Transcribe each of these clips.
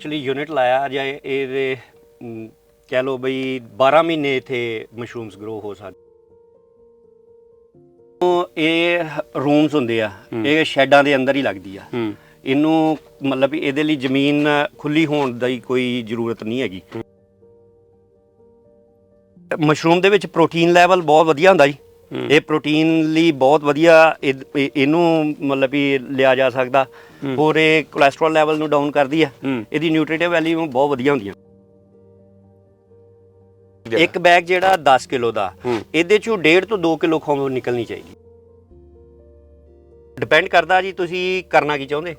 Actually unit ਲਾਇਆ ਜਾਂ ਇਹਦੇ ਕਹਿ ਲਓ ਬਈ 12 ਮਹੀਨੇ ਇੱਥੇ ਮਸ਼ਰੂਮਸ ਗਰੋ ਹੋ ਸਕਦੇ। ਉਹ ਇਹ ਰੂਮਸ ਹੁੰਦੇ ਆ ਇਹ ਸ਼ੈਡਾਂ ਦੇ ਅੰਦਰ ਹੀ ਲੱਗਦੀ ਆ। ਹੂੰ। ਇਹਨੂੰ ਮਤਲਬ ਵੀ ਇਹਦੇ ਲਈ ਜ਼ਮੀਨ ਖੁੱਲੀ ਹੋਣ ਦੀ ਕੋਈ ਜ਼ਰੂਰਤ ਨਹੀਂ ਹੈਗੀ। ਮਸ਼ਰੂਮ ਦੇ ਵਿੱਚ ਪ੍ਰੋਟੀਨ ਲੈਵਲ ਬਹੁਤ ਵਧੀਆ ਹੁੰਦਾ ਜੀ। ਇਹ ਪ੍ਰੋਟੀਨ ਲਈ ਬਹੁਤ ਵਧੀਆ ਇਹ- ਇਹ- ਇਹਨੂੰ ਮਤਲਬ ਵੀ ਲਿਆ ਜਾ ਸਕਦਾ। ਹੋਰ ਇਹ ਕੋਲੇਸਟ੍ਰੋਲ ਲੈਵਲ ਨੂੰ ਡਾਊਨ ਕਰਦੀ ਆ। ਹੂੰ। ਇਹਦੀ ਨਿਊਟ੍ਰੀਟਿਵ ਵੈਲਿਊ ਬਹੁਤ ਵਧੀਆ ਹੁੰਦੀਆਂ ਇੱਕ ਬੈਗ ਜਿਹੜਾ 10 ਕਿਲੋ ਦਾ। ਇਹਦੇ ਚੋਂ 1.5 ਤੋਂ 2 ਕਿਲੋ ਖੋਮ ਨਿਕਲਣੀ ਚਾਹੀਦੀ। ਡਿਪੈਂਡ ਕਰਦਾ ਜੀ ਤੁਸੀਂ ਕਰਨਾ ਕੀ ਚਾਹੁੰਦੇ।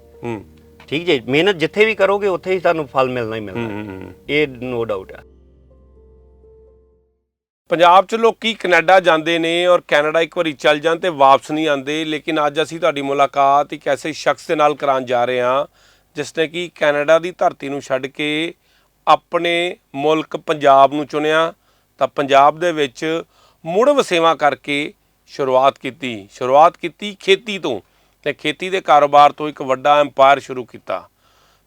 ਠੀਕ ਜੀ ਮਿਹਨਤ ਜਿੱਥੇ ਵੀ ਕਰੋਗੇ ਉੱਥੇ ਹੀ ਤੁਹਾਨੂੰ ਫਲ ਮਿਲਣਾ ਹੀ ਮਿਲਣਾ। ਇਹ ਨੋ ਡਾਊਟ ਆ। ਪੰਜਾਬ 'ਚ ਲੋਕੀ ਕੈਨੇਡਾ ਜਾਂਦੇ ਨੇ ਔਰ ਕੈਨੇਡਾ ਇੱਕ ਵਾਰੀ ਚੱਲ ਜਾਣ ਤੇ ਵਾਪਸ ਨਹੀਂ ਆਉਂਦੇ, ਲੇਕਿਨ ਅੱਜ ਅਸੀਂ ਤੁਹਾਡੀ ਮੁਲਾਕਾਤ ਇੱਕ ਐਸੇ ਸ਼ਖਸ ਦੇ ਨਾਲ ਕਰਾਉਣ ਜਾ ਰਹੇ ਹਾਂ ਜਿਸ ਨੇ ਕਿ ਕੈਨੇਡਾ ਦੀ ਧਰਤੀ ਨੂੰ ਛੱਡ ਕੇ ਆਪਣੇ ਮੁਲਕ ਪੰਜਾਬ ਨੂੰ ਚੁਣਿਆ। ਤਾਂ ਪੰਜਾਬ ਦੇ ਵਿੱਚ ਮੁੜ ਵਸੇਵਾ ਕਰਕੇ ਸ਼ੁਰੂਆਤ ਕੀਤੀ ਸ਼ੁਰੂਆਤ ਕੀਤੀ ਖੇਤੀ ਤੋਂ ਤੇ ਖੇਤੀ ਦੇ ਕਾਰੋਬਾਰ ਤੋਂ ਇੱਕ ਵੱਡਾ ਐਮਪਾਇਰ ਸ਼ੁਰੂ ਕੀਤਾ।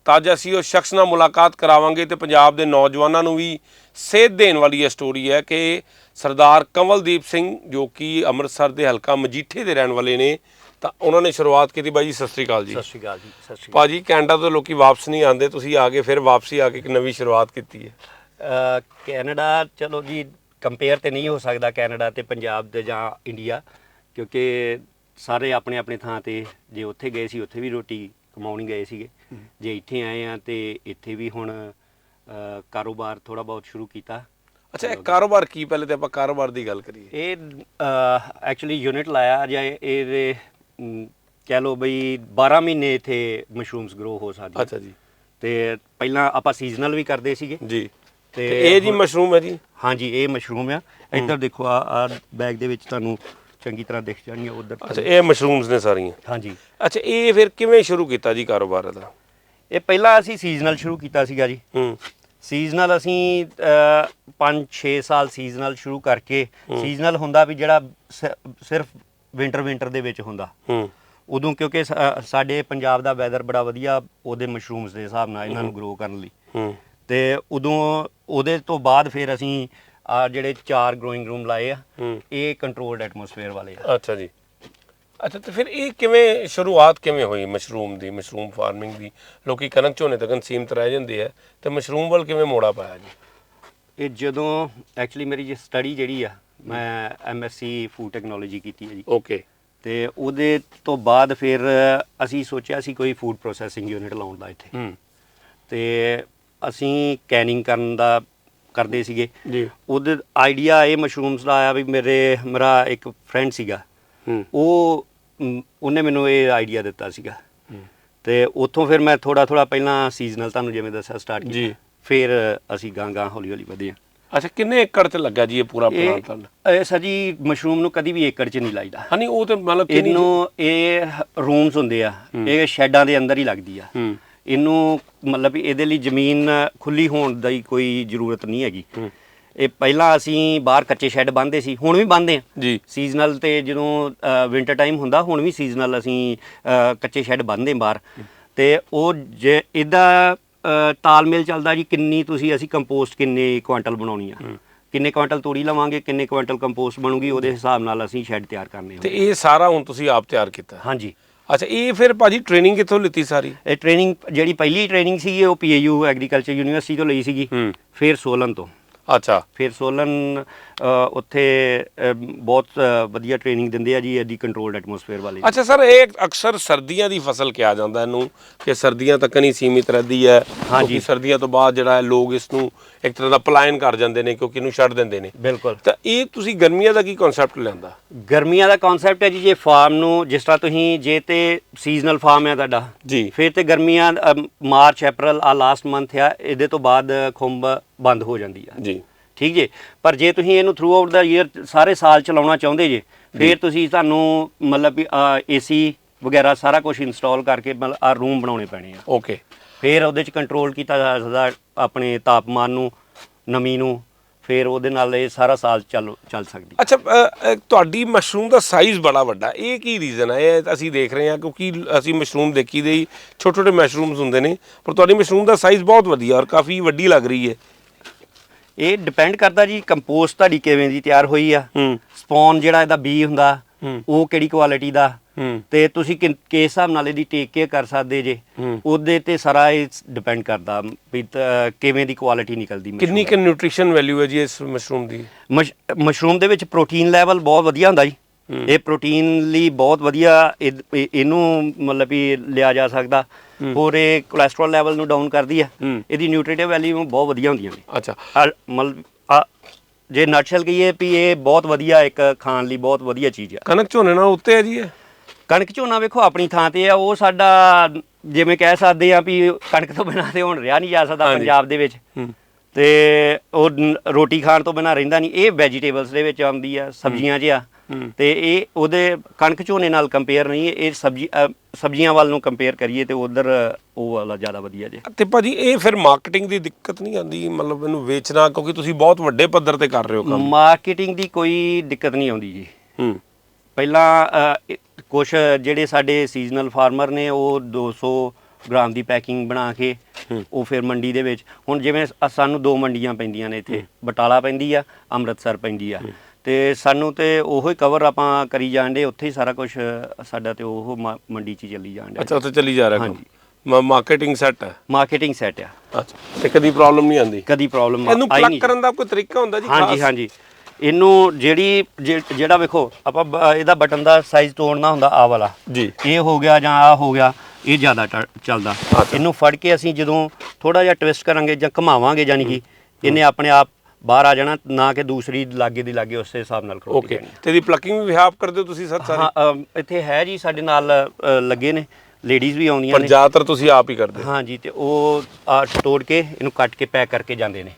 ਤਾਂ ਅੱਜ ਅਸੀਂ ਉਸ ਸ਼ਖਸ ਨਾਲ ਮੁਲਾਕਾਤ ਕਰਾਵਾਂਗੇ ਤੇ ਪੰਜਾਬ ਦੇ ਨੌਜਵਾਨਾਂ ਨੂੰ ਵੀ ਸੇਧ ਦੇਣ ਵਾਲੀ ਇਹ ਸਟੋਰੀ ਹੈ ਕਿ ਸਰਦਾਰ ਕਮਲਦੀਪ ਸਿੰਘ ਜੋ ਕਿ ਅੰਮ੍ਰਿਤਸਰ ਦੇ ਹਲਕਾ ਮਜੀਠੇ ਦੇ ਰਹਿਣ ਵਾਲੇ ਨੇ ਤਾਂ ਉਹਨਾਂ ਨੇ ਸ਼ੁਰੂਆਤ ਕੀਤੀ ਬਾਈ ਜੀ ਸਤਿ ਸ੍ਰੀ ਅਕਾਲ ਜੀ। ਸਤਿ ਸ਼੍ਰੀ ਅਕਾਲ ਜੀ ਸਤਿ ਸ਼੍ਰੀ ਭਾਜੀ ਕੈਨੇਡਾ ਤੋਂ ਲੋਕੀ ਵਾਪਸ ਨਹੀਂ ਆਉਂਦੇ ਤੁਸੀਂ ਆ ਕੇ ਫਿਰ ਵਾਪਸੀ ਆ ਕੇ ਇੱਕ ਨਵੀਂ ਸ਼ੁਰੂਆਤ ਕੀਤੀ ਹੈ। ਅਕਾਲ ਕੈਨੇਡਾ ਚਲੋ ਜੀ ਕੰਪੇਅਰ ਤੇ ਨਹੀਂ ਹੋ ਸਕਦਾ ਕੈਨੇਡਾ ਤੇ ਪੰਜਾਬ ਦੇ ਜਾਂ ਇੰਡੀਆ ਕਿਉਂਕਿ ਸਾਰੇ ਆਪਣੇ ਆਪਣੇ ਥਾਂ ਤੇ ਜੇ ਉੱਥੇ ਗਏ ਸੀ ਉੱਥੇ ਵੀ ਰੋਟੀ ਕਮਾਉਣੀ ਗਏ ਸੀਗੇ। ਜੇ ਇੱਥੇ ਆਏ ਆ ਤੇ ਇੱਥੇ ਵੀ ਹੁਣ ਅ, ਕਾਰੋਬਾਰ ਥੋੜਾ ਬਹੁਤ ਸ਼ੁਰੂ ਕੀਤਾ। ਅੱਛਾ ਇਹ ਕਾਰੋਬਾਰ ਕੀ ਪਹਿਲੇ ਤੇ ਆਪਾਂ ਕਾਰੋਬਾਰ ਦੀ ਗੱਲ ਕਰੀਏ? ਇਹ ਐਕਚੁਅਲੀ ਯੂਨਿਟ ਲਾਇਆ ਜਾਂ ਇਹਦੇ ਮ, ਕਹਿ ਲਓ ਬਈ 12 ਮਹੀਨੇ ਇੱਥੇ ਮਸ਼ਰੂਮਸ ਗਰੋ ਹੋ ਸਕਦੀ ਅੱਛਾ ਜੀ। ਤੇ ਪਹਿਲਾਂ ਆਪਾਂ ਸੀਜ਼ਨਲ ਵੀ ਕਰਦੇ ਸੀਗੇ। ਜੀ। ਤੇ ਇਹ ਜੀ ਮਸ਼ਰੂਮ ਹੈ ਜੀ? ਹਾਂਜੀ ਇਹ ਮਸ਼ਰੂਮ ਆ। ਇੱਧਰ ਦੇਖੋ ਆ ਆ ਬੈਗ ਦੇ ਵਿੱਚ ਤੁਹਾਨੂੰ ਚੰਗੀ ਤਰ੍ਹਾਂ ਦਿਖ ਜਾਣਗੀਆਂ ਉਧਰ ਅੱਛਾ ਇਹ ਮਸ਼ਰੂਮਸ ਨੇ ਸਾਰੀਆਂ। ਹਾਂਜੀ। ਅੱਛਾ ਇਹ ਫਿਰ ਕਿਵੇਂ ਸ਼ੁਰੂ ਕੀਤਾ ਜੀ ਕਾਰੋਬਾਰ ਇਹਦਾ? ਇਹ ਪਹਿਲਾਂ ਅਸੀਂ ਸੀਜ਼ਨਲ ਸ਼ੁਰੂ ਕੀਤਾ ਸੀਗਾ ਜੀ। ਹੂੰ। ਸੀਜ਼ਨਲ ਅਸੀਂ 5-6 ਸਾਲ ਸੀਜ਼ਨਲ ਸ਼ੁਰੂ ਕਰਕੇ ਸੀਜ਼ਨਲ ਹੁੰਦਾ ਵੀ ਜਿਹੜਾ ਸਿਰਫ ਵਿੰਟਰ ਵਿੰਟਰ ਦੇ ਵਿੱਚ ਹੁੰਦਾ। ਹੂੰ। ਉਦੋਂ ਕਿਉਂਕਿ ਸਾਡੇ ਪੰਜਾਬ ਦਾ ਵੈਦਰ ਬੜਾ ਵਧੀਆ ਉਹਦੇ ਮਸ਼ਰੂਮਸ ਦੇ ਹਿਸਾਬ ਨਾਲ ਇਹਨਾਂ ਨੂੰ ਗਰੋ ਕਰਨ ਲਈ। ਹੂੰ। ਤੇ ਉਦੋਂ ਉਹਦੇ ਤੋਂ ਬਾਅਦ ਫਿਰ ਅਸੀਂ ਆ ਜਿਹੜੇ ਚਾਰ ਗਰੋਇੰਗ ਰੂਮ ਲਾਏ ਆ ਇਹ ਕੰਟਰੋਲਡ ਐਟਮੋਸਫੇਅਰ ਵਾਲੇ ਆ। ਅੱਛਾ ਜੀ। ਅੱਛਾ ਤੇ ਫਿਰ ਇਹ ਕਿਵੇਂ ਸ਼ੁਰੂਆਤ ਕਿਵੇਂ ਹੋਈ ਮਸ਼ਰੂਮ ਦੀ ਮਸ਼ਰੂਮ ਫਾਰਮਿੰਗ ਦੀ? ਲੋਕੀ ਕਣਕ ਝੋਨੇ ਤੱਕ ਸੀਮਤ ਰਹਿ ਜਾਂਦੇ ਆ ਤੇ ਮਸ਼ਰੂਮ ਵੱਲ ਕਿਵੇਂ ਮੋੜਾ ਪਾਇਆ ਜੀ? ਇਹ ਜਦੋਂ ਐਕਚੁਅਲੀ ਮੇਰੀ ਜੀ ਸਟੱਡੀ ਜਿਹੜੀ ਆ ਮੈਂ ਐਮਐਸਸੀ ਫੂਡ ਟੈਕਨੋਲੋਜੀ ਕੀਤੀ ਹੈ ਜੀ। ਓਕੇ ਤੇ ਉਹਦੇ ਤੋਂ ਬਾਅਦ ਫਿਰ ਅਸੀਂ ਸੋਚਿਆ ਸੀ ਕੋਈ ਫੂਡ ਪ੍ਰੋਸੈਸਿੰਗ ਯੂਨਿਟ ਲਾਉਣ ਦਾ ਇੱਥੇ। ਤੇ ਅਸੀਂ ਕੈਨਿੰਗ ਕਰਨ ਦਾ ਕਰਦੇ ਸੀਗੇ। ਜੀ। ਉਹਦੇ ਆਈਡੀਆ ਇਹ ਮਸ਼ਰੂਮਸ ਦਾ ਆਇਆ ਵੀ ਮੇਰੇ ਮੇਰਾ ਇੱਕ ਫਰੈਂਡ ਸੀਗਾ ਉਹ ਉਹਨੇ ਮੈਨੂੰ ਇਹ ਆਈਡੀਆ ਦਿੱਤਾ ਸੀਗਾ। ਤੇ ਉੱਥੋਂ ਫਿਰ ਮੈਂ ਥੋੜਾ ਥੋੜਾ ਪਹਿਲਾਂ ਸੀਜ਼ਨਲ ਤੁਹਾਨੂੰ ਜਿਵੇਂ ਦੱਸਿਆ ਸਟਾਰਟ ਜੀ। ਕੀਤਾ ਫਿਰ ਅਸੀਂ ਗਾਂ ਗਾਂ ਹੌਲੀ ਹੌਲੀ ਵਧੇ ਹਾਂ। ਅੱਛਾ ਕਿੰਨੇ ਏਕੜ ਤੇ ਲੱਗਾ ਜੀ ਇਹ ਪੂਰਾ ਤੁਹਾਡਾ? ਇਹ ਸਰ ਜੀ ਮਸ਼ਰੂਮ ਨੂੰ ਕਦੀ ਵੀ ਏਕੜ 'ਚ ਨਹੀਂ ਲਾਈਦਾ। ਹਨੀ ਉਹ ਤੇ ਮਤਲਬ ਕਿੰਨੀ ਇਹਨੂੰ ਇਹ ਰੂਮਸ ਹੁੰਦੇ ਆ ਇਹ ਸ਼ੈਡਾਂ ਦੇ ਅੰਦਰ ਹੀ ਲੱਗਦੀ ਆ। ਇਹਨੂੰ ਮਤਲਬ ਇਹਦੇ ਲਈ ਜ਼ਮੀਨ ਖੁੱਲੀ ਹੋਣ ਦੀ ਕੋਈ ਜ਼ਰੂਰਤ ਨਹੀਂ ਹੈਗੀ। ਇਹ ਪਹਿਲਾਂ ਅਸੀਂ ਬਾਹਰ ਕੱਚੇ ਸ਼ੈੱਡ ਬੰਨਦੇ ਸੀ ਹੁਣ ਵੀ ਬੰਨਦੇ ਆ ਜੀ। ਸੀਜ਼ਨਲ ਤੇ ਜਦੋਂ ਵਿੰਟਰ ਟਾਈਮ ਹੁੰਦਾ ਹੁਣ ਵੀ ਸੀਜ਼ਨਲ ਅਸੀਂ ਕੱਚੇ ਸ਼ੈੱਡ ਬੰਨਦੇ ਬਾਹਰ। ਤੇ ਉਹ ਜੇ ਇਹਦਾ ਤਾਲਮੇਲ ਚੱਲਦਾ ਜੀ ਕਿੰਨੀ ਤੁਸੀਂ ਅਸੀਂ ਕੰਪੋਸਟ ਕਿੰਨੇ ਕੁਆਂਟਲ ਬਣਾਉਣੀ ਆ। ਕਿੰਨੇ ਕੁਆਂਟਲ ਤੂੜੀ ਲਵਾਂਗੇ ਕਿੰਨੇ ਕੁਆਂਟਲ ਕੰਪੋਸਟ ਬਣੂਗੀ ਉਹਦੇ ਹਿਸਾਬ ਨਾਲ ਅਸੀਂ ਸ਼ੈੱਡ ਤਿਆਰ ਕਰਨੇ ਤੇ ਹੁੰਦੇ ਇਹ ਸਾਰਾ ਹੁਣ ਤੁਸੀਂ ਆਪ ਤਿਆਰ ਕੀਤਾ? ਹਾਂਜੀ। ਅੱਛਾ ਇਹ ਫਿਰ ਭਾਜੀ ਟ੍ਰੇਨਿੰਗ ਕਿੱਥੋਂ ਲਿੱਤੀ ਸਾਰੀ? ਇਹ ਟ੍ਰੇਨਿੰਗ ਜਿਹੜੀ ਪਹਿਲੀ ਟ੍ਰੇਨਿੰਗ ਸੀਗੀ ਉਹ ਪੀਏਯੂ ਐਗਰੀਕਲਚਰ ਯੂਨੀਵਰਸਿਟੀ ਤੋਂ ਲਈ ਸੀਗੀ। ਫਿਰ ਸੋਲਨ ਤੋਂ। ਅੱਛਾ। ਫਿਰ ਸੋਲਨ ਅ, ਉੱਥੇ ਅ, ਬਹੁਤ ਅ, ਵਧੀਆ ਟ੍ਰੇਨਿੰਗ ਦਿੰਦੇ ਆ ਜੀ ਇਹਦੀ ਕੰਟਰੋਲਡ ਐਟਮੋਸਫੇਅਰ ਵਾਲੀ ਅੱਛਾ ਸਰ ਇਹ ਅਕਸਰ ਸਰਦੀਆਂ ਦੀ ਫਸਲ ਕਿਹਾ ਜਾਂਦਾ ਇਹਨੂੰ ਕਿ ਸਰਦੀਆਂ ਤੱਕ ਨਹੀਂ ਸੀਮਿਤ ਰਹਿੰਦੀ ਹੈ। ਹਾਂਜੀ। ਕਿਉਂਕਿ ਸਰਦੀਆਂ ਤੋਂ ਬਾਅਦ ਜਿਹੜਾ ਹੈ ਲੋਕ ਇਸ ਨੂੰ ਇੱਕ ਤਰ੍ਹਾਂ ਦਾ ਪਲਾਇਨ ਕਰ ਜਾਂਦੇ ਨੇ ਕਿਉਂਕਿ ਇਹਨੂੰ ਛੱਡ ਦਿੰਦੇ ਨੇ। ਬਿਲਕੁਲ। ਤਾਂ ਇਹ ਤੁਸੀਂ ਗਰਮੀਆਂ ਦਾ ਕੀ ਕਨਸੈਪਟ ਲਿਆਂਦਾ? ਗਰਮੀਆਂ ਦਾ ਕਨਸੈਪਟ ਹੈ ਜੀ ਜੇ ਫਾਰਮ ਨੂੰ ਜਿਸ ਤਰ੍ਹਾਂ ਤੁਸੀਂ ਜੇ ਤੇ ਸੀਜ਼ਨਲ ਫਾਰਮ ਹੈ ਤੁਹਾਡਾ ਜੀ। ਫਿਰ ਤੇ ਗਰਮੀਆਂ ਮਾਰਚ ਅਪ੍ਰੈਲ ਆ ਲਾਸਟ ਮੰਥ ਆ ਇਹਦੇ ਤੋਂ ਬਾਅਦ ਖੁੰਬ ਬੰਦ ਹੋ ਜਾਂਦੀ ਆ। ਜੀ। ਠੀਕ ਜੇ? ਪਰ ਜੇ ਤੁਸੀਂ ਇਹਨੂੰ ਥਰੂ ਆਊਟ ਦਾ ਈਅਰ ਸਾਰੇ ਸਾਲ ਚਲਾਉਣਾ ਚਾਹੁੰਦੇ ਜੇ ਫਿਰ ਤੁਸੀਂ ਤੁਹਾਨੂੰ ਮਤਲਬ ਏਸੀ ਵਗੈਰਾ ਸਾਰਾ ਕੁਝ ਇੰਸਟਾਲ ਕਰਕੇ ਮਤਲਬ ਆ ਰੂਮ ਬਣਾਉਣੇ ਪੈਣੇ ਆ। ਓਕੇ ਫਿਰ ਉਹਦੇ ਚ ਕੰਟਰੋਲ ਕੀਤਾ ਜਾ ਸਕਦਾ ਆਪਣੇ ਤਾਪਮਾਨ ਨੂੰ ਨਮੀ ਨੂੰ ਫਿਰ ਉਹਦੇ ਨਾਲ ਇਹ ਸਾਰਾ ਸਾਲ ਚੱਲ ਚੱਲ ਸਕਦੀ। ਅੱਛਾ ਅ, ਅ, ਤੁਹਾਡੀ ਮਸ਼ਰੂਮ ਦਾ ਸਾਈਜ਼ ਬੜਾ ਵੱਡਾ ਇਹ ਕੀ ਰੀਜ਼ਨ ਹੈ ਇਹ ਅਸੀਂ ਦੇਖ ਰਹੇ ਹਾਂ ਕਿਉਂਕਿ ਅਸੀਂ ਮਸ਼ਰੂਮ ਦੇਖੀ ਦੇ ਹੀ ਛੋਟੇ ਛੋਟੇ ਮਸ਼ਰੂਮਸ ਹੁੰਦੇ ਨੇ ਪਰ ਤੁਹਾਡੀ ਮਸ਼ਰੂਮ ਦਾ ਸਾਈਜ਼ ਬਹੁਤ ਵਧੀਆ ਔਰ ਕਾਫੀ ਵੱਡੀ ਲੱਗ ਰਹੀ ਹੈ। ਇਹ ਡਿਪੈਂਡ ਕਰਦਾ ਜੀ ਕੰਪੋਸਟ ਤੁਹਾਡੀ ਕਿਵੇਂ ਦੀ ਤਿਆਰ ਹੋਈ ਆ। ਹੂੰ। ਸਪੌਨ ਜਿਹੜਾ ਇਹਦਾ ਬੀ ਹੁੰਦਾ। ਉਹ ਕਿਹੜੀ ਕੁਆਲਿਟੀ ਦਾ ਤੇ ਤੁਸੀਂ ਕਿਸ ਹਿਸਾਬ ਨਾਲ ਇਹਦੀ ਟੇਕ ਕੇਅਰ ਕਰ ਸਕਦੇ ਜੇ? ਹੂੰ। ਉਹਦੇ ਤੇ ਸਾਰਾ ਇਹ ਡਿਪੈਂਡ ਕਰਦਾ ਵੀ ਤ- ਕਿਵੇਂ ਦੀ ਕੁਆਲਿਟੀ ਨਿਕਲਦੀ ਕਿੰਨੀ ਕਿ ਨਿਊਟ੍ਰੀਸ਼ਨ ਵੈਲਿਊ ਹੈ ਜੀ ਇਸ ਮਸ਼ਰੂਮ ਦੀ? ਮਸ਼- ਮਸ਼ਰੂਮ ਦੇ ਵਿੱਚ ਪ੍ਰੋਟੀਨ ਲੈਵਲ ਬਹੁਤ ਵਧੀਆ ਹੁੰਦਾ ਜੀ। ਇਹ ਪ੍ਰੋਟੀਨ ਲਈ ਬਹੁਤ ਵਧੀਆ ਇਹ- ਇਹ- ਇਹਨੂੰ ਮਤਲਬ ਵੀ ਲਿਆ ਜਾ ਸਕਦਾ। ਹੋਰ ਇਹ ਕੋਲੇਸਟ੍ਰੋਲ ਲੈਵਲ ਨੂੰ ਡਾਊਨ ਕਰਦੀ ਆ ਹੂੰ। ਇਹਦੀ ਨਿਊਟ੍ਰੀਟਿਵ ਵੈਲਿਊ ਬਹੁਤ ਵਧੀਆ ਹੁੰਦੀਆਂ ਨੇ ਅੱਛਾ। ਮਤਲਬ ਆ ਜੇ ਨਟਸ਼ਲ ਕਹੀਏ ਵੀ ਇਹ ਬਹੁਤ ਵਧੀਆ ਇੱਕ ਖਾਣ ਲਈ ਬਹੁਤ ਵਧੀਆ ਚੀਜ਼ ਆ ਕਣਕ ਝੋਨੇ ਨਾਲ ਉੱਤੇ ਹੈ ਜੀ ਇਹ? ਕਣਕ ਝੋਨਾ ਵੇਖੋ ਆਪਣੀ ਥਾਂ ਤੇ ਆ ਉਹ ਸਾਡਾ ਜਿਵੇਂ ਕਹਿ ਸਕਦੇ ਆ ਵੀ ਕਣਕ ਤੋਂ ਬਿਨਾਂ ਤੇ ਹੁਣ ਰਿਹਾ ਨਹੀਂ ਜਾ ਸਕਦਾ ਹਾਂਜੀ। ਪੰਜਾਬ ਦੇ ਵਿੱਚ। ਹੂੰ। ਤੇ ਉਹ ਨ- ਰੋਟੀ ਖਾਣ ਤੋਂ ਬਿਨਾਂ ਰਹਿੰਦਾ ਨਹੀਂ। ਇਹ ਵੈਜੀਟੇਬਲਸ ਦੇ ਵਿੱਚ ਆਉਂਦੀ ਆ ਸਬਜ਼ੀਆਂ 'ਚ ਆ ਹੂੰ। ਤੇ ਇਹ ਉਹਦੇ ਕਣਕ ਝੋਨੇ ਨਾਲ ਕੰਪੇਅਰ ਨਹੀਂ ਇਹ ਸਬਜ਼ੀ ਅ, ਸਬਜ਼ੀਆਂ ਵੱਲ ਨੂੰ ਕੰਪੇਅਰ ਕਰੀਏ ਤੇ ਉਧਰ ਉਹ ਵਾਲਾ ਜ਼ਿਆਦਾ ਵਧੀਆ ਜੇ। ਤੇ ਭਾਜੀ ਇਹ ਫਿਰ ਮਾਰਕੀਟਿੰਗ ਦੀ ਦਿੱਕਤ ਨਹੀਂ ਆਉਂਦੀ? ਮਤਲਬ ਇਹਨੂੰ ਵੇਚਣਾ ਕਿਉਂਕਿ ਤੁਸੀਂ ਬਹੁਤ ਵੱਡੇ ਪੱਧਰ ਤੇ ਕਰ ਰਹੇ ਹੋ ਕੰਮ। ਮਾਰਕੀਟਿੰਗ ਦੀ ਕੋਈ ਦਿੱਕਤ ਨਹੀਂ ਆਉਂਦੀ ਜੀ। ਹੂੰ। ਪਹਿਲਾਂ ਕੁਝ ਜਿਹੜੇ ਸਾਡੇ ਸੀਜ਼ਨਲ ਫਾਰਮਰ ਨੇ ਉਹ 200 ਗ੍ਰਾਮ ਦੀ ਪੈਕਿੰਗ ਬਣਾ ਕੇ ਉਹ ਫਿਰ ਮੰਡੀ ਦੇ ਵਿੱਚ ਹੁਣ ਜਿਵੇਂ ਸਾਨੂੰ ਦੋ ਮੰਡੀਆਂ ਪੈਂਦੀਆਂ ਨੇ ਇੱਥੇ। ਬਟਾਲਾ ਪੈਂਦੀ ਆ ਅੰਮ੍ਰਿਤਸਰ ਪੈਂਦੀ ਆ। ਤੇ ਸਾਨੂੰ ਤੇ ਉਹੋ ਹੀ ਕਵਰ ਆਪਾਂ ਕਰੀ ਜਾਂਦੇ ਉੱਥੇ ਹੀ ਸਾਰਾ ਕੁਝ ਸਾਡਾ ਤੇ ਉਹ ਮੰਡੀ 'ਚ ਚੱਲੀ ਜਾਂਦੇ ਅੱਛਾ ਉੱਥੇ ਚੱਲੀ ਜਾ ਰਿਹਾ ਹਾਂਜੀ। ਮਾਰਕੀਟਿੰਗ ਸੈੱਟ ਹੈ? ਮਾਰਕੀਟਿੰਗ ਸੈਟ ਆ। ਅੱਛਾ ਤੇ ਕਦੀ ਪ੍ਰੋਬਲਮ ਨਹੀਂ ਆਉਂਦੀ ਕਦੀ ਪ੍ਰੋਬਲਮ ਇਹਨੂੰ ਪਲੱਗ ਕਰਨ ਦਾ ਕੋਈ ਤਰੀਕਾ ਹੁੰਦਾ ਜੀ ਹਾਂਜੀ? ਹਾਂਜੀ। ਇਹਨੂੰ ਜਿਹੜੀ ਜਿ- ਜਿਹੜਾ ਵੇਖੋ ਆਪਾਂ ਬ- ਇਹਦਾ ਬਟਨ ਦਾ ਸਾਈਜ਼ ਤੋੜਨਾ ਹੁੰਦਾ ਆ ਵਾਲਾ। ਜੀ। ਇਹ ਹੋ ਗਿਆ ਜਾਂ ਆ ਹੋ ਗਿਆ ਇਹ ਜ਼ਿਆਦਾ ਟ- ਚੱਲਦਾ। ਇਹਨੂੰ ਫੜ ਕੇ ਅਸੀਂ ਜਦੋਂ ਥੋੜਾ ਜਿਹਾ ਟਵਿਸਟ ਕਰਾਂਗੇ ਜਾਂ ਘੁਮਾਵਾਂਗੇ ਯਾਨੀ ਕਿ ਇਹਨੇ ਆਪਣੇ ਆਪ ਬਾਹਰ ਆ ਜਾਣਾ ਨਾ ਕਿ ਦੂਸਰੀ ਲਾਗੇ ਦੀ ਲਾਗੇ ਉਸੇ ਹਿਸਾਬ ਨਾਲ ਖੜੋਤੀ ਓਕੇ। ਤੇ ਦੀ ਪਲਕਿੰਗ ਵੀ ਵਿਹਾਪ ਕਰਦੇ ਹੋ ਤੁਸੀਂ ਸਰ ਸਾਰੇ? ਹਾਂ ਅਮ, ਇੱਥੇ ਹੈ ਜੀ ਸਾਡੇ ਨਾਲ ਅ, ਲੱਗੇ ਨੇ। ਲੇਡੀਜ਼ ਵੀ ਆਉਂਦੀਆਂ ਪਰ ਨੇ। ਜ਼ਿਆਦਾਤਰ ਤੁਸੀਂ ਆਪ ਹੀ ਕਰਦੇ ਹੋ। ਹਾਂਜੀ ਤੇ ਉਹ ਆ ਤੋੜ ਕੇ ਇਹਨੂੰ ਕੱਟ ਕੇ ਪੈਕ ਕਰਕੇ ਜਾਂਦੇ ਨੇ।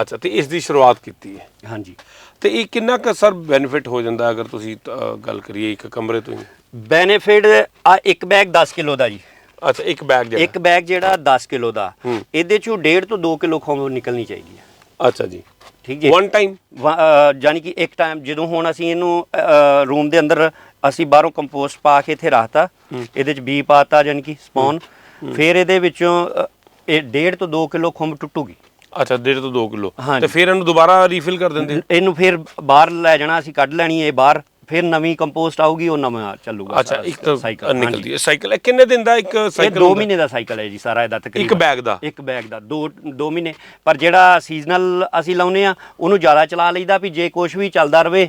ਅੱਛਾ ਤੇ ਇਸ ਦੀ ਸ਼ੁਰੂਆਤ ਕੀਤੀ ਹੈ। ਹਾਂਜੀ। ਤੇ ਇਹ ਕਿੰਨਾ ਕੁ ਸਰ ਬੈਨੀਫਿਟ ਹੋ ਜਾਂਦਾ ਅਗਰ ਤੁਸੀਂ ਅ, ਗੱਲ ਕਰੀਏ ਇੱਕ ਕਮਰੇ ਤੋਂ ਹੀ? ਬੈਨੀਫਿਟ ਆ ਇੱਕ ਬੈਗ 10 ਕਿਲੋ ਦਾ ਜੀ। ਅੱਛਾ ਇੱਕ ਬੈਗ ਜਿਹੜਾ। ਇੱਕ ਬੈਗ ਜਿਹੜਾ 10 ਕਿਲੋ ਦਾ। ਹੂੰ। ਇਹਦੇ ਚੋਂ 1.5 ਤੋਂ 2 ਕਿਲੋ ਖੋਮ ਨਿਕਲਣੀ ਚਾਹੀਦੀ ਹੈ। ਅੱਛਾ ਜੀ। ਠੀਕ ਜੀ। ਵਨ ਟਾਈਮ ਜਾਣੀ ਕਿ ਇੱਕ ਟਾਈਮ ਜਦੋਂ ਹੁਣ ਅਸੀਂ ਇਹਨੂੰ ਰੂਮ ਦੇ ਅੰਦਰ ਅਸੀਂ ਬਾਹਰੋਂ ਕੰਪੋਸਟ ਪਾ ਕੇ ਇੱਥੇ ਰੱਖਤਾ ਇਹਦੇ ਚ ਬੀ ਪਾਤਾ ਜਾਣੀ ਕਿ ਸਪੌਨ ਫਿਰ ਇਹਦੇ ਵਿੱਚੋਂ ਅ, ਇਹ 1.5 ਤੋਂ 2 ਕਿਲੋ ਖੁੰਬ ਟੁੱਟੂਗੀ। ਅੱਛਾ 1.5 ਤੋਂ 2 ਕਿਲੋ। ਹਾਂਜੀ। ਤੇ ਫਿਰ ਇਹਨੂੰ ਦੁਬਾਰਾ ਰੀਫਿਲ ਕਰ ਦਿੰਦੇ? ਇਹਨੂੰ ਫਿਰ ਬਾਹਰ ਲੈ ਜਾਣਾ ਅਸੀਂ ਕੱਢ ਲੈਣੀ ਹੈ ਬਾਹਰ। ਫਿਰ ਨਵੀਂ ਕੰਪੋਸਟ ਆਊਗੀ ਉਹ ਨਵਾਂ ਚੱਲੂਗਾ ਅੱਛਾ ਸਾਰਾ ਇੱਕ ਤਾਂ ਸਾਈਕਲ ਨਿਕਲਦੀ ਹੈ ਸਾਈਕਲ ਇਹ ਕਿੰਨੇ ਦਿਨ ਦਾ ਇੱਕ ਇਹ ਸਾਈਕਲ 2 ਮਹੀਨੇ ਦਾ ਸਾਈਕਲ ਹੈ ਜੀ ਸਾਰਾ ਇਹਦਾ ਤਕਰੀਬਨ। ਇੱਕ ਬੈਗ ਦਾ? ਇੱਕ ਬੈਗ ਦਾ ਦੋ ਦੋ ਮਹੀਨੇ। ਪਰ ਜਿਹੜਾ ਸੀਜ਼ਨਲ ਅਸੀਂ ਲਾਉਨੇ ਆ ਉਹਨੂੰ ਜ਼ਿਆਦਾ ਚਲਾ ਲਈਦਾ ਵੀ ਜੇ ਕੁਝ ਵੀ ਚੱਲਦਾ ਰਵੇ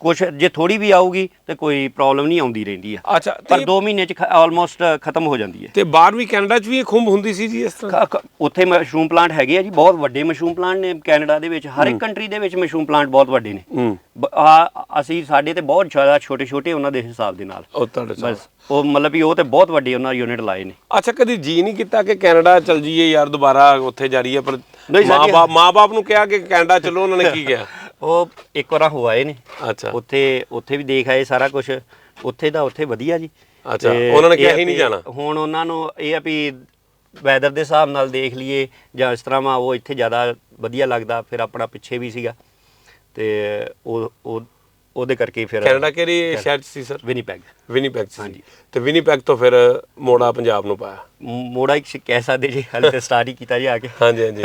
ਕੁਝ ਜੇ ਥੋੜੀ ਵੀ ਆਊਗੀ ਤੇ ਕੋਈ ਪ੍ਰੋਬਲਮ ਨਹੀਂ ਆਉਂਦੀ ਰਹਿੰਦੀ ਆ। ਅੱਛਾ ਪਰ ਤੇ 2 ਮਹੀਨੇ ਚ ਆਲਮੋਸਟ ਖਤਮ ਹੋ ਜਾਂਦੀ ਹੈ ਤੇ ਬਾਹਰ ਵੀ ਕੈਨੇਡਾ 'ਚ ਵੀ ਇਹ ਖੁੰਬ ਹੁੰਦੀ ਸੀ ਜੀ ਇਸ ਤਰ੍ਹਾਂ? ਉੱਥੇ ਮਸ਼ਰੂਮ ਪਲਾਂਟ ਹੈਗੇ ਆ ਜੀ ਬਹੁਤ ਵੱਡੇ ਮਸ਼ਰੂਮ ਪਲਾਂਟ ਨੇ ਕੈਨੇਡਾ ਦੇ ਵਿੱਚ। ਹਰ ਇੱਕ ਕੰਟਰੀ ਦੇ ਵਿੱਚ ਮਸ਼ਰੂਮ ਪਲਾਂਟ ਬਹੁਤ ਵੱਡੇ ਨੇ। ਹੂੰ। ਅਸੀਂ ਸਾਡੇ ਤੇ ਬਹੁਤ ਜ਼ਿਆਦਾ ਛੋਟੇ ਛੋਟੇ ਉਹਨਾਂ ਦੇ ਹਿਸਾਬ ਦੇ ਨਾਲ। ਉਹ ਤੁਹਾਡੇ ਸਾਹ ਬਸ ਉਹ ਮਤਲਬ ਵੀ ਉਹ ਤੇ ਬਹੁਤ ਵੱਡੇ ਉਹਨਾਂ ਯੂਨਿਟ ਲਾਏ ਨੇ। ਅੱਛਾ ਕਦੀ ਜੀ ਨਹੀਂ ਕੀਤਾ ਕਿ ਕੈਨੇਡਾ ਚਲ ਜਾਈਏ ਯਾਰ ਦੁਬਾਰਾ ਉੱਥੇ ਜਾ ਪਰ ਸਰ ਜੀ। ਮਾਂ-ਬਾਪ ਮਾਂ-ਬਾਪ ਨੂੰ ਕਿਹਾ ਕਿ ਕੈਨੇਡਾ ਚਲੋ ਉਹਨਾਂ ਨੇ ਕੀ ਕਿਹਾ? ਉਹ ਇੱਕ ਵਾਰ ਹੋ ਆਏ ਨੇ। ਅੱਛਾ। ਉੱਥੇ ਉੱਥੇ ਵੀ ਦੇਖ ਆਏ ਸਾਰਾ ਕੁਝ ਉੱਥੇ ਦਾ ਉੱਥੇ ਵਧੀਆ ਜੀ। ਅੱਛਾ, ਉਹਨਾਂ ਨੇ ਕਿਹਾ ਹੀ ਨਹੀਂ ਜਾਣਾ। ਹੁਣ ਉਹਨਾਂ ਨੂੰ ਇਹ ਆ ਵੀ ਵੈਦਰ ਦੇ ਹਿਸਾਬ ਨਾਲ ਦੇਖ ਲਈਏ ਜਾਂ ਇਸ ਤਰ੍ਹਾਂ ਵਾ ਉਹ ਇੱਥੇ ਜ਼ਿਆਦਾ ਵਧੀਆ ਲੱਗਦਾ ਫਿਰ ਆਪਣਾ ਪਿੱਛੇ ਵੀ ਸੀਗਾ। ਤੇ ਉਹ ਉਹ ਉਹਦੇ ਕਰਕੇ ਫਿਰ ਕੈਨੇਡਾ ਕਿਹੜੀ ਸ਼ਹਿਰ 'ਚ ਸੀ ਸਰ? ਵਿਨੀਪੈਗ। ਵਿਨੀਪੈਗ 'ਚ ਸੀ। ਹਾਂਜੀ। ਤੇ ਵਿਨੀਪੈਗ ਤੋਂ ਫਿਰ ਮੋੜਾ ਪੰਜਾਬ ਨੂੰ ਪਾਇਆ। ਮੋੜਾ ਇੱਕ ਕਹਿ ਸਕਦੇ ਜੀ ਹਾਲੇ ਤੇ ਸਟਾਰਟ ਹੀ ਕੀਤਾ ਜੀ ਆ ਕੇ। ਹਾਂਜੀ ਹਾਂਜੀ।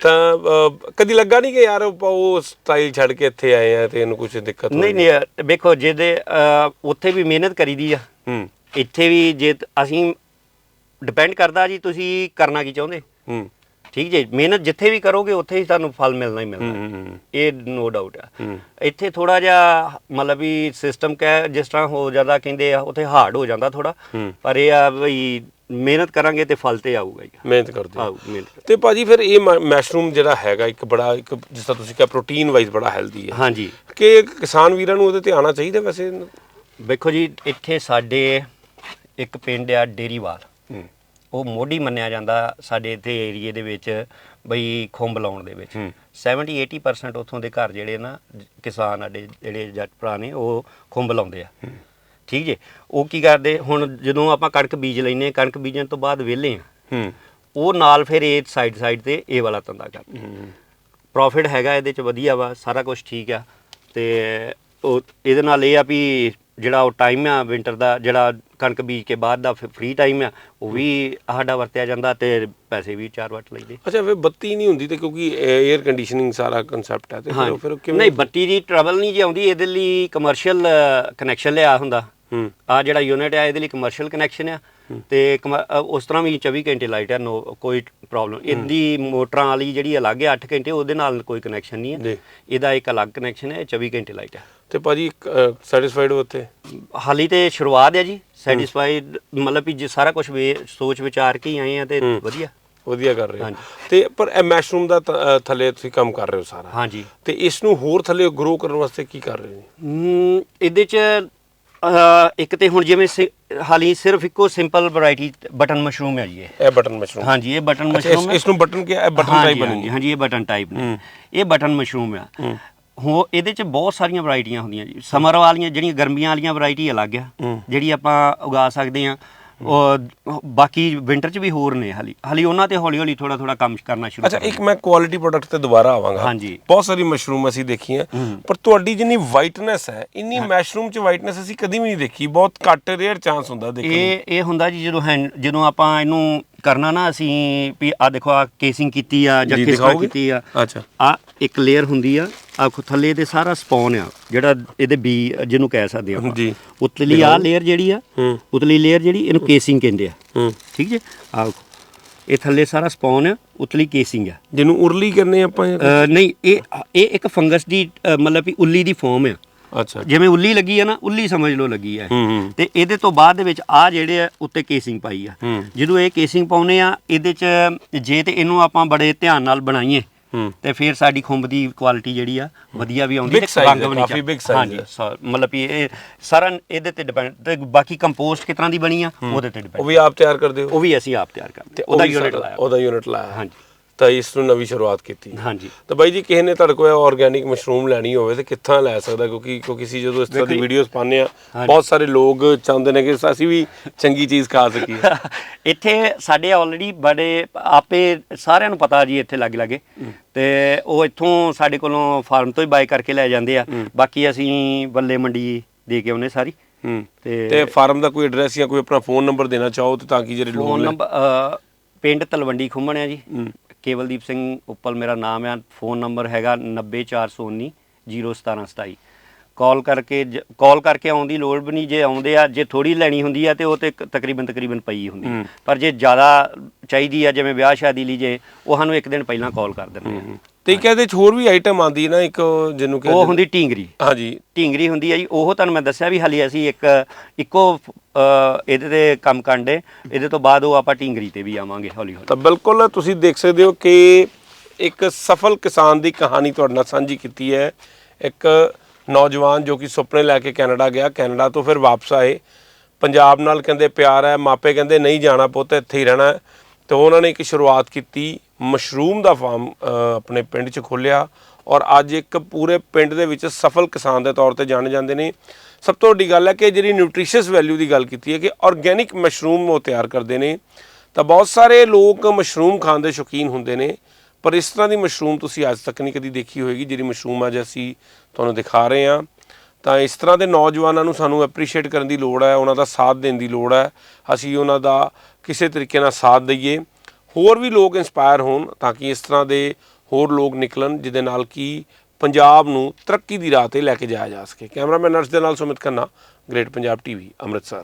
ਤਾਂ ਕਦੀ ਲੱਗਾ ਨਹੀਂ ਕਿ ਯਾਰ ਉਹ ਸਟਾਈਲ ਛੱਡ ਕੇ ਇੱਥੇ ਆਏ ਆ ਤੇ ਇਹਨੂੰ ਕੁਝ ਦਿੱਕਤ ਨਹੀਂ ਨਹੀਂ ਵੇਖੋ ਜਿਹਦੇ ਉੱਥੇ ਵੀ ਮਿਹਨਤ ਕਰੀਦੀ ਆ। ਹੂੰ। ਇੱਥੇ ਵੀ ਜੇ ਅਸੀਂ ਡਿਪੈਂਡ ਕਰਦਾ ਜੀ ਤੁਸੀਂ ਕਰਨਾ ਕੀ ਚਾਹੁੰਦੇ? ਹੂੰ। ਠੀਕ ਜੀ ਮਿਹਨਤ ਜਿੱਥੇ ਵੀ ਕਰੋਗੇ ਉੱਥੇ ਹੀ ਤੁਹਾਨੂੰ ਫਲ ਮਿਲਣਾ ਹੀ ਮਿਲਣਾ ਇਹ ਨੋ ਡਾਊਟ ਆ। ਹੂੰ। ਇੱਥੇ ਥੋੜਾ ਜਿਹਾ ਮਤਲਬ ਵੀ ਸਿਸਟਮ ਕਹਿ ਜਿਸ ਤਰ੍ਹਾਂ ਹੋ ਜਾਂਦਾ ਕਹਿੰਦੇ ਆ ਉੱਥੇ ਹਾਰਡ ਹੋ ਜਾਂਦਾ ਥੋੜਾ ਪਰ ਇਹ ਆ ਵੀ ਮਿਹਨਤ ਕਰਾਂਗੇ ਤੇ ਫਲ ਤੇ ਆਊਗਾ ਹੀ। ਮਿਹਨਤ ਕਰਦੇ ਹੋ। ਮਿਹਨਤ ਤੇ ਭਾਜੀ ਫਿਰ ਇਹ ਮੈਸ਼ਰੂਮ ਜਿਹੜਾ ਹੈਗਾ ਇੱਕ ਬੜਾ ਇੱਕ ਜਿਸ ਤਰ੍ਹਾਂ ਤੁਸੀਂ ਕਿਹਾ ਪ੍ਰੋਟੀਨ ਵਾਈਜ਼ ਬੜਾ ਹੈਲਦੀ ਹੈ ਹਾਂਜੀ। ਕਿ ਕਿਸਾਨ ਵੀਰਾਂ ਨੂੰ ਉਹਦੇ ਤੇ ਆਉਣਾ ਚਾਹੀਦਾ ਵੈਸੇ? ਵੇਖੋ ਜੀ ਇੱਥੇ ਸਾਡੇ ਇੱਕ ਪਿੰਡ ਆ ਡੇਰੀਵਾਲ। ਉਹ ਮੋਢੀ ਮੰਨਿਆ ਜਾਂਦਾ ਸਾਡੇ ਇੱਥੇ ਏਰੀਏ ਦੇ ਵਿੱਚ ਬਈ ਖੁੰਬ ਲਾਉਣ ਦੇ ਵਿੱਚ। ਹੂੰ। 70 80% ਉੱਥੋਂ ਦੇ ਘਰ ਜਿਹੜੇ ਨਾ ਕਿਸਾਨ ਸਾਡੇ ਜਿਹੜੇ ਜੱਟ ਭਰਾ ਨੇ ਉਹ ਖੁੰਬ ਲਾਉਂਦੇ ਆ। ਠੀਕ ਜੇ? ਉਹ ਕੀ ਕਰਦੇ? ਹੁਣ ਜਦੋਂ ਆਪਾਂ ਕਣਕ ਬੀਜ ਲੈਨੇ ਕਣਕ ਬੀਜਣ ਤੋਂ ਬਾਅਦ ਵਿਹਲੇ ਆ ਹੂੰ। ਉਹ ਨਾਲ ਫਿਰ ਇਹ ਸਾਈਡ ਸਾਈਡ ਤੇ ਇਹ ਵਾਲਾ ਧੰਦਾ ਕਰਦੇ ਪ੍ਰੋਫਿਟ ਹੈਗਾ ਇਹਦੇ ਚ ਵਧੀਆ ਵਾ ਸਾਰਾ ਕੁਝ ਠੀਕ ਆ। ਤੇ ਉਹ ਇਹਦੇ ਨਾਲ ਇਹ ਆ ਵੀ ਜਿਹੜਾ ਉਹ ਟਾਈਮ ਆ ਵਿੰਟਰ ਦਾ ਜਿਹੜਾ ਕਣਕ ਬੀਜ ਕੇ ਬਾਅਦ ਦਾ ਫ੍ਰੀ ਟਾਈਮ ਆ ਉਹ ਵੀ ਸਾਡਾ ਵਰਤਿਆ ਜਾਂਦਾ ਤੇ ਪੈਸੇ ਵੀ ਚਾਰ ਵਟ ਲਈਦੇ। ਅੱਛਾ ਫਿਰ ਬੱਤੀ ਨਹੀਂ ਹੁੰਦੀ ਤੇ ਕਿਉਂਕਿ 에ਅਰ ਕੰਡੀਸ਼ਨਿੰਗ ਸਾਰਾ ਕਨਸੈਪਟ ਹੈ ਤੇ ਫਿਰ ਕਿਵੇਂ ਨਹੀਂ ਬੱਤੀ ਦੀ ਟਰਬਲ ਨਹੀਂ ਜੇ ਆਉਂਦੀ ਇਹਦੇ ਲਈ ਕਮਰਸ਼ੀਅਲ ਕਨੈਕਸ਼ਨ ਲਿਆ ਹੁੰਦਾ। ਹੂੰ। ਆ ਜਿਹੜਾ ਯੂਨਿਟ ਆ ਇਹਦੇ ਲਈ ਕਮਰਸ਼ੀਅਲ ਕਨੈਕਸ਼ਨ ਆ। ਤੇ ਉਸ ਤਰ੍ਹਾਂ ਵੀ 24 ਘੰਟੇ ਲਾਈਟ ਆ ਨੋ ਕੋਈ ਪ੍ਰੋਬਲਮ ਇਹਦੀ ਮੋਟਰਾਂ ਵਾਲੀ ਜਿਹੜੀ ਅਲੱਗ ਹੈ 8 ਘੰਟੇ ਉਹਦੇ ਨਾਲ ਕੋਈ ਕਨੈਕਸ਼ਨ ਨਹੀਂ। ਹੈ ਇਹਦਾ ਇੱਕ ਅਲੱਗ ਕਨੈਕਸ਼ਨ ਹੈ 24 ਘੰਟੇ ਲਾਈਟ ਹੈ ਤੇ ਭਾਜੀ ਸੈਟੀਸਫਾਈਡ ਹੋ ਉੱਥੇ? ਹਾਲੀ ਤੇ ਸ਼ੁਰੂਆਤ ਹੈ ਜੀ ਸੈਟੀਸਫਾਈਡ ਮਤਲਬ ਵੀ ਜੇ ਸਾਰਾ ਕੁਝ ਸੋਚ ਵਿਚਾਰ ਕੇ ਹੀ ਆਏ ਆ ਤੇ। ਵਧੀਆ। ਵਧੀਆ ਕਰ ਰਹੇ ਹੋ। ਤੇ ਪਰ ਇਹ ਮੈਸ਼ਰੂਮ ਦਾ ਥੱਲੇ ਤੁਸੀਂ ਕੰਮ ਕਰ ਰਹੇ ਹੋ ਸਾਰਾ? ਹਾਂਜੀ। ਤੇ ਇਸ ਨੂੰ ਹੋਰ ਥੱਲੇ ਗਰੋ ਕਰਨ ਵਾਸਤੇ ਕੀ ਕਰ ਰਹੇ ਹੋ? ਹਮ, ਇਹਦੇ ਚ ਇੱਕ ਤੇ ਹੁਣ ਜਿਵੇਂ ਹਾਲੀ ਸਿਰਫ ਇੱਕੋ ਸਿੰਪਲ ਵੈਰਾਈਟੀ ਬਟਨ ਮਸ਼ਰੂਮ ਹੈ ਜੀ ਇਹ। ਬਟਨ ਮਸ਼ਰੂਮ ਹਾਂਜੀ ਇਹ ਬਟਨ ਮਸ਼ਰੂਮ ਇਸ ਨੂੰ ਬਟਨ ਕਿਹਾ ਇਹ ਬਟਨ ਟਾਈਪ ਬਣੇਗੀ। ਹਾਂਜੀ ਇਹ ਬਟਨ ਟਾਈਪ ਨੇ। ਇਹ ਬਟਨ ਮਸ਼ਰੂਮ ਆ। ਹੂੰ। ਇਹਦੇ ਚ ਬਹੁਤ ਸਾਰੀਆਂ ਵੈਰਾਈਟੀਆਂ ਹੁੰਦੀਆਂ ਜੀ ਸਮਰ ਵਾਲੀਆਂ ਜਿਹੜੀਆਂ ਗਰਮੀਆਂ ਵਾਲੀਆਂ ਵੈਰਾਈਟੀ ਅਲੱਗ ਆ। ਜਿਹੜੀ ਆਪਾਂ ਉਗਾ ਸਕਦੇ ਆ ਉਹ ਬਾਕੀ ਵਿੰਟਰ ਚ ਵੀ ਹੋਰ ਨੇ ਹਾਲੀ ਹਾਲੀ ਉਹਨਾਂ ਤੇ ਹੌਲੀ ਹੌਲੀ ਥੋੜਾ ਥੋੜਾ ਕੰਮ ਕਰਨਾ ਸ਼ੁਰੂ ਅੱਛਾ। ਇੱਕ ਮੈਂ ਕੁਆਲਿਟੀ ਪ੍ਰੋਡਕਟ ਤੇ ਦੁਬਾਰਾ ਆਵਾਂਗਾ ਹਾਂਜੀ। ਬਹੁਤ ਸਾਰੀ ਮਸ਼ਰੂਮ ਅਸੀਂ ਦੇਖੀਆਂ। ਪਰ ਤੁਹਾਡੀ ਜਿੰਨੀ ਵਾਈਟਨੈਸ ਹੈ ਇੰਨੀ ਮਸ਼ਰੂਮ ਚ ਵਾਈਟਨੈਸ ਅਸੀਂ ਕਦੀ ਵੀ ਨਹੀਂ ਦੇਖੀ ਬਹੁਤ ਘੱਟ ਰੇਅਰ ਚਾਂਸ ਹੁੰਦਾ ਦੇਖਣ ਇਹ ਇਹ ਹੁੰਦਾ ਜੀ ਜਦੋਂ ਹੈਂਡ ਜਦੋਂ ਆਪਾਂ ਇਹਨੂੰ ਕਰਨਾ ਨਾ ਅਸੀਂ ਵੀ ਆ ਦੇਖੋ ਆ ਕੇਸਿੰਗ ਕੀਤੀ ਆ ਜਾਂ ਜੀ, ਕਿਸ ਤਰ੍ਹਾਂ ਦਿਖਾਓਗੇ? ਕੀਤੀ ਆ ਅੱਛਾ ਆ ਇੱਕ ਲੇਅਰ ਹੁੰਦੀ ਆ ਆ ਥੱਲੇ ਦੇ ਸਾਰਾ ਸਪੌਨ ਆ ਜਿਹੜਾ ਇਹਦੇ ਬੀ ਜਿਹਨੂੰ ਕਹਿ ਸਕਦੇ ਆ। ਜੀ। ਉਤਲੀ ਆ ਲੇਅਰ ਜਿਹੜੀ ਆ ਉਤਲੀ ਲੇਅਰ ਜਿਹੜੀ ਇਹਨੂੰ ਕੇਸਿੰਗ ਕਹਿੰਦੇ ਆ। ਠੀਕ ਜੇ? ਆ ਵੇਖੋ। ਇਹ ਥੱਲੇ ਸਾਰਾ ਸਪੌਨ ਆ ਉਤਲੀ ਕੇਸਿੰਗ ਆ। ਜਿਹਨੂੰ ਉਰਲੀ ਕਰਨੇ ਆਪਾਂ ਨਹੀਂ ਇਹ ਇਹ ਇੱਕ ਫੰਗਸ ਦੀ ਮਤਲਬ ਵੀ ਉੱਲੀ ਦੀ ਫਾਰਮ ਆ। ਅੱਛਾ। ਜਿਵੇਂ ਉੱਲੀ ਲੱਗੀ ਆ ਨਾ ਉੱਲੀ ਸਮਝ ਲਓ ਲੱਗੀ ਆ ਤੇ ਇਹਦੇ ਤੋਂ ਬਾਅਦ ਦੇ ਵਿੱਚ ਆ ਜਿਹੜੇ ਆ ਉੱਤੇ ਕੇਸਿੰਗ ਪਾਈ ਆ। ਜਦੋਂ ਇਹ ਕੇਸਿੰਗ ਪਾਉਨੇ ਆ ਇਹਦੇ ਚ ਜੇ ਤੇ ਇਹਨੂੰ ਆਪਾਂ ਬੜੇ ਧਿਆਨ ਨਾਲ ਬਣਾਈਏ ਤੇ ਫਿਰ ਸਾਡੀ ਖੁੰਬ ਦੀ ਕੁਆਲਿਟੀ ਜਿਹੜੀ ਆ ਵਧੀਆ ਵੀ ਆਉਂਦੀ size ਰੰਗ ਵੀ ਕਾਫੀ ਚਾ- big size ਹਾਂਜੀ ਹੈ। ਸਾ- ਮਤਲਬ ਇਹ ਸਾਰਾ ਇਹਦੇ ਤੇ ਡਿਪੈਂਡ ਤੇ ਬਾਕੀ ਕੰਪੋਸਟ ਕਿਸ ਤਰ੍ਹਾਂ ਦੀ ਬਣੀ ਆ ਉਹਦੇ ਤੇ ਉਹ ਡਿਪੈਂਡ ਵੀ ਆਪ ਤਿਆਰ ਕਰਦੇ ਹੋ? ਉਹ ਵੀ ਅਸੀਂ ਆਪ ਤਿਆਰ ਕਰਦੇ ਤੇ ਉਹਦਾ ਉਹ ਯੂਨਿਟ ਲਾਇਆ ਉਹਦਾ ਯੂਨਿਟ ਲਾਇਆ। ਹਾਂਜੀ। ਤਾਂ ਇਸ ਨੂੰ ਨਵੀਂ ਸ਼ੁਰੂਆਤ ਕੀਤੀ। ਹਾਂਜੀ। ਤਾਂ ਬਾਈ ਜੀ ਕਿਸੇ ਨੇ ਤੁਹਾਡੇ ਕੋਲ ਆਰਗੇਨਿਕ ਮਸ਼ਰੂਮ ਲੈਣੀ ਹੋਵੇ ਤੇ ਕਿੱਥਾਂ ਲੈ ਸਕਦਾ? ਕਿਉਂਕਿ ਕਿਉਂਕਿ ਅਸੀਂ ਜਦੋਂ ਇਸ ਤਰ੍ਹਾਂ ਦੀ ਵੀਡੀਓਜ਼ ਪਾਉਂਦੇ ਆ। ਬਹੁਤ ਸਾਰੇ ਲੋਕ ਚਾਹੁੰਦੇ ਨੇ ਕਿ ਅਸੀਂ ਵੀ ਚੰਗੀ ਚੀਜ਼ ਖਾ ਸਕੀਏ। ਇੱਥੇ ਸਾਡੇ ਆਲਰੇਡੀ ਬੜੇ ਆਪੇ ਸਾਰਿਆਂ ਨੂੰ ਪਤਾ ਜੀ ਇੱਥੇ ਲੱਗ ਲਾਗੇ ਤੇ ਉਹ ਇੱਥੋਂ ਸਾਡੇ ਕੋਲੋਂ ਫਾਰਮ ਤੋਂ ਹੀ ਬਾਈ ਕਰਕੇ ਲੈ ਜਾਂਦੇ ਆ। ਬਾਕੀ ਅਸੀਂ ਬੱਲੇ ਮੰਡੀ ਦੇ ਕੇ ਆਉਨੇ ਸਾਰੀ। ਤੇ ਤੇ ਫਾਰਮ ਦਾ ਕੋਈ ਐਡਰੈਸ ਜਾਂ ਕੋਈ ਆਪਣਾ ਫੋਨ ਨੰਬਰ ਦੇਣਾ ਚਾਹੋ ਤੇ ਤਾਂ ਕਿ ਜਿਹੜੇ ਲੋਕ ਫੋਨ ਨੰਬਰ ਪਿੰਡ ਤਲਵੰਡੀ ਖੁੰਮਣ ਆ ਜੀ। ਕੇਵਲਦੀਪ ਸਿੰਘ ਉੱਪਲ ਮੇਰਾ ਨਾਮ ਆ ਫੋਨ ਨੰਬਰ ਹੈਗਾ 90419 01727 ਕਾਲ ਕਰਕੇ ਕਾਲ ਕਰਕੇ ਆਉਣ ਦੀ ਲੋੜ ਵੀ ਨਹੀਂ ਜੇ ਆਉਂਦੇ ਆ ਜੇ ਥੋੜੀ ਲੈਣੀ ਹੁੰਦੀ ਆ ਤੇ ਉਹ ਤੇ ਤਕਰੀਬਨ ਤਕਰੀਬਨ ਪਈ ਹੁੰਦੀ। ਪਰ ਜੇ ਜ਼ਿਆਦਾ ਚਾਹੀਦੀ ਆ ਜਿਵੇਂ ਵਿਆਹ ਸ਼ਾਦੀ ਲਈ ਜੇ ਉਹ ਸਾਨੂੰ ਇੱਕ ਦਿਨ ਪਹਿਲਾਂ ਕਾਲ ਕਰ ਦਿੰਦੇ ਆ। ਤੇ ਇੱਕ ਇਹਦੇ ਚ ਹੋਰ ਵੀ ਆਈਟਮ ਆਂਦੀ ਨਾ ਇੱਕ ਜਿਹਨੂੰ ਉਹ ਕਹਿੰਦੇ ਹੁੰਦੀ ਢੀਂਗਰੀ। ਹਾਂਜੀ। ਢੀਂਗਰੀ ਹੁੰਦੀ ਆ ਜੀ ਉਹ ਤੁਹਾਨੂੰ ਮੈਂ ਦੱਸਿਆ ਵੀ ਹਾਲੇ ਅਸੀਂ ਇੱਕ ਇੱਕੋ ਇਹਦੇ ਤੇ ਕੰਮ ਕਰਦੇ ਇਹਦੇ ਤੋਂ ਬਾਅਦ ਉਹ ਆਪਾਂ ਢੀਂਗਰੀ ਤੇ ਵੀ ਆਵਾਂਗੇ ਹੌਲੀ ਹੌਲੀ। ਤਾਂ ਬਿਲਕੁਲ ਤੁਸੀਂ ਦੇਖ ਸਕਦੇ ਹੋ ਕਿ ਇੱਕ ਸਫਲ ਕਿਸਾਨ ਦੀ ਕਹਾਣੀ ਤੁਹਾਡੇ ਨਾਲ ਸਾਂਝੀ ਕੀਤੀ ਹੈ। ਇੱਕ ਨੌਜਵਾਨ ਜੋ ਕਿ ਸੁਪਨੇ ਲੈ ਕੇ ਕੈਨੇਡਾ ਗਿਆ, ਕੈਨੇਡਾ ਤੋਂ ਫਿਰ ਵਾਪਸ ਆਏ। ਪੰਜਾਬ ਨਾਲ ਕਹਿੰਦੇ ਪਿਆਰ ਹੈ, ਮਾਪੇ ਕਹਿੰਦੇ ਨਹੀਂ ਜਾਣਾ ਪੁੱਤ, ਇੱਥੇ ਹੀ ਰਹਿਣਾ ਹੈ। ਤੇ ਉਹਨਾਂ ਨੇ ਇੱਕ ਸ਼ੁਰੂਆਤ ਕੀਤੀ, ਮਸ਼ਰੂਮ ਦਾ ਫਾਰਮ ਆਪਣੇ ਪਿੰਡ 'ਚ ਖੋਲ੍ਹਿਆ ਔਰ ਅੱਜ ਇੱਕ ਪੂਰੇ ਪਿੰਡ ਦੇ ਵਿੱਚ ਸਫਲ ਕਿਸਾਨ ਦੇ ਤੌਰ ਤੇ ਜਾਣੇ ਜਾਂਦੇ ਨੇ। ਸਭ ਤੋਂ ਵੱਡੀ ਗੱਲ ਹੈ ਕਿ ਜਿਹੜੀ ਨਿਊਟ੍ਰੀਸ਼ੀਅਸ ਵੈਲਿਊ ਦੀ ਗੱਲ ਕੀਤੀ ਹੈ ਕਿ ਆਰਗੇਨਿਕ ਮਸ਼ਰੂਮ ਉਹ ਤਿਆਰ ਕਰਦੇ ਨੇ। ਤਾਂ ਬਹੁਤ ਸਾਰੇ ਲੋਕ ਮਸ਼ਰੂਮ ਖਾਣ ਦੇ ਸ਼ੌਕੀਨ ਹੁੰਦੇ ਨੇ, ਪਰ ਇਸ ਤਰ੍ਹਾਂ ਦੀ ਮਸ਼ਰੂਮ ਤੁਸੀਂ ਅੱਜ ਤੱਕ ਨਹੀਂ ਕਦੀ ਦੇਖੀ ਹੋਏਗੀ, ਜਿਹੜੀ ਮਸ਼ਰੂਮ ਅੱਜ ਅਸੀਂ ਤੁਹਾਨੂੰ ਦਿਖਾ ਰਹੇ ਹਾਂ। ਤਾਂ ਇਸ ਤਰ੍ਹਾਂ ਦੇ ਨੌਜਵਾਨਾਂ ਨੂੰ ਸਾਨੂੰ ਐਪਰੀਸ਼ੀਏਟ ਕਰਨ ਦੀ ਲੋੜ ਹੈ, ਉਹਨਾਂ ਦਾ ਸਾਥ ਦੇਣ ਦੀ ਲੋੜ ਹੈ। ਅਸੀਂ ਉਹਨਾਂ ਦਾ ਕਿਸੇ ਤਰੀਕੇ ਨਾਲ ਸਾਥ ਦਈਏ। ਹੋਰ ਵੀ ਲੋਕ ਇਨਸਪਾਇਰ ਹੋਣ ਤਾਂ ਕਿ ਇਸ ਤਰ੍ਹਾਂ ਦੇ ਹੋਰ ਲੋਕ ਨਿਕਲਣ ਜਿਹਦੇ ਨਾਲ ਕਿ ਪੰਜਾਬ ਨੂੰ ਤਰੱਕੀ ਦੀ ਰਾਹ ਤੇ ਲੈ ਕੇ ਜਾਇਆ ਜਾ ਸਕੇ। ਕੈਮਰਾਮੈਨ ਨਰਸ ਦੇ ਨਾਲ ਸੁਮਿਤ ਖੰਨਾ ਗ੍ਰੇਟ ਪੰਜਾਬ ਟੀਵੀ ਅੰਮ੍ਰਿਤਸਰ।